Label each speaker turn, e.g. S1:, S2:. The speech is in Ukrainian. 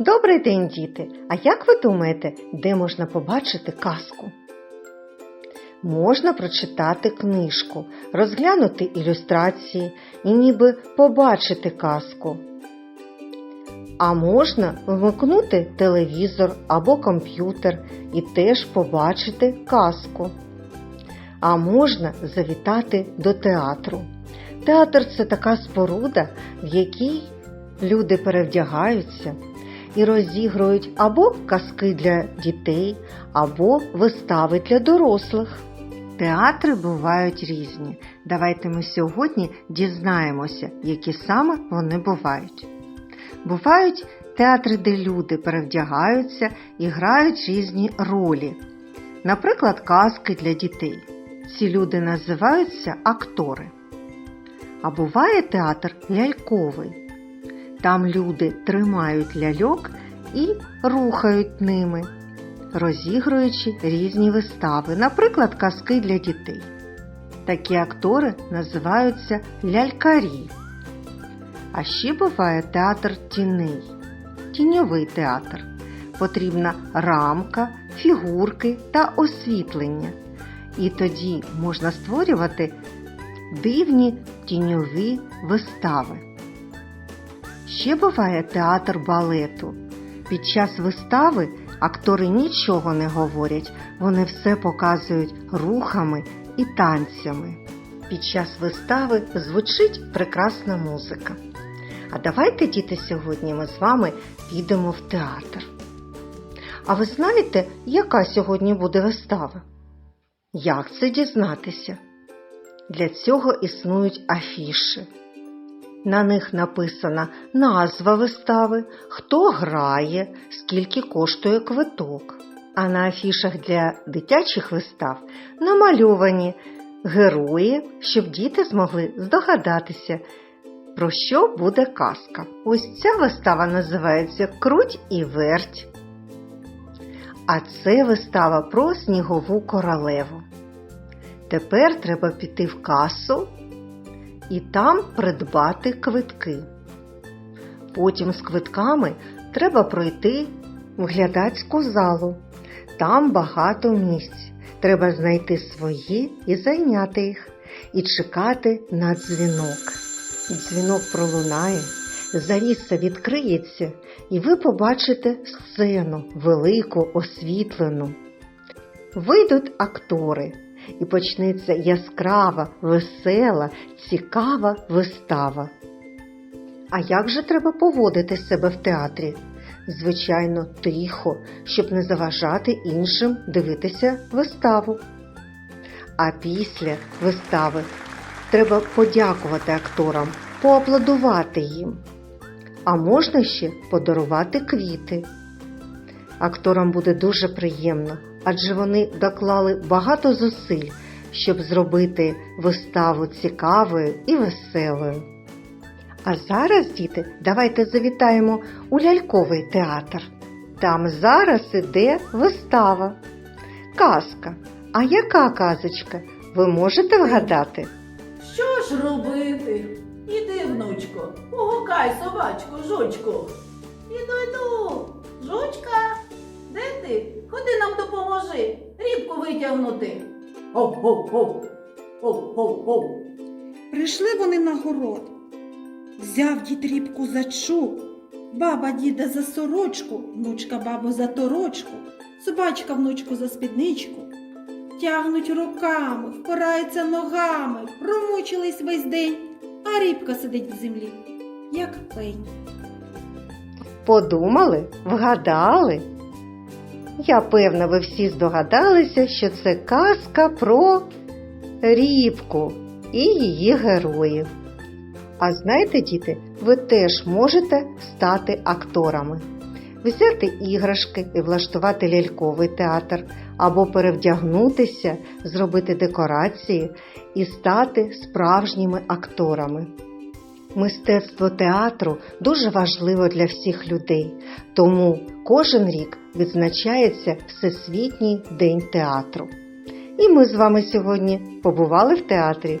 S1: Добрий день, діти! А як ви думаєте, де можна побачити казку? Можна прочитати книжку, розглянути ілюстрації і ніби побачити казку. А можна вмикнути телевізор або комп'ютер і теж побачити казку. А можна завітати до театру. Театр це така споруда, в якій люди перевдягаються і розігрують або казки для дітей, або вистави для дорослих. Театри бувають різні. Давайте ми сьогодні дізнаємося, які саме вони бувають. Бувають театри, де люди перевдягаються і грають різні ролі, наприклад, казки для дітей. Ці люди називаються актори. А буває театр ляльковий. Там люди тримають ляльок і рухають ними, розігруючи різні вистави, наприклад, казки для дітей. Такі актори називаються лялькарі. А ще буває театр тіней, тіньовий театр. Потрібна рамка, фігурки та освітлення. І тоді можна створювати дивні тіньові вистави. Ще буває театр балету. Під час вистави актори нічого не говорять, вони все показують рухами і танцями. Під час вистави звучить прекрасна музика. А давайте, діти, сьогодні ми з вами підемо в театр. А ви знаєте, яка сьогодні буде вистава? Як це дізнатися? Для цього існують афіши. На них написана назва вистави, хто грає, скільки коштує квиток. А на афішах для дитячих вистав намальовані герої, щоб діти змогли здогадатися, про що буде казка. Ось ця вистава називається Круть і верть. А це вистава про снігову королеву. Тепер треба піти в касу і там придбати квитки. Потім з квитками треба пройти в глядацьку залу. Там багато місць. Треба знайти свої і зайняти їх, і чекати на дзвінок. Дзвінок пролунає, завіса відкриється, і ви побачите сцену велику, освітлену. Вийдуть актори і почнеться яскрава, весела, цікава вистава. А як же треба поводити себе в театрі? Звичайно, тихо, щоб не заважати іншим дивитися виставу. А після вистави треба подякувати акторам, поаплодувати їм. А можна ще подарувати квіти. Акторам буде дуже приємно, адже вони доклали багато зусиль, щоб зробити виставу цікавою і веселою. А зараз, діти, давайте завітаємо у ляльковий театр. Там зараз іде вистава. Казка. А яка казочка? Ви можете вгадати?
S2: Що ж робити? Іди, внучко, погукай собачку, жучку. Іду, йду. Жучка, де ти? Ходи нам допоможи. Рібку витягнути. Оу-оу-оу.
S3: Прийшли вони на город. Взяв дід рібку за чуб, баба діда за сорочку, внучка бабу за торочку, собачка внучку за спідничку. Тягнуть руками, впираються ногами, промучились весь день, а рібка сидить в землі, як пень.
S1: Подумали? Вгадали? Я певна, ви всі здогадалися, що це казка про рібку і її героїв. А знаєте, діти, ви теж можете стати акторами, взяти іграшки і влаштувати ляльковий театр, або перевдягнутися, зробити декорації і стати справжніми акторами. Мистецтво театру дуже важливо для всіх людей, тому кожен рік відзначається Всесвітній день театру. І ми з вами сьогодні побували в театрі.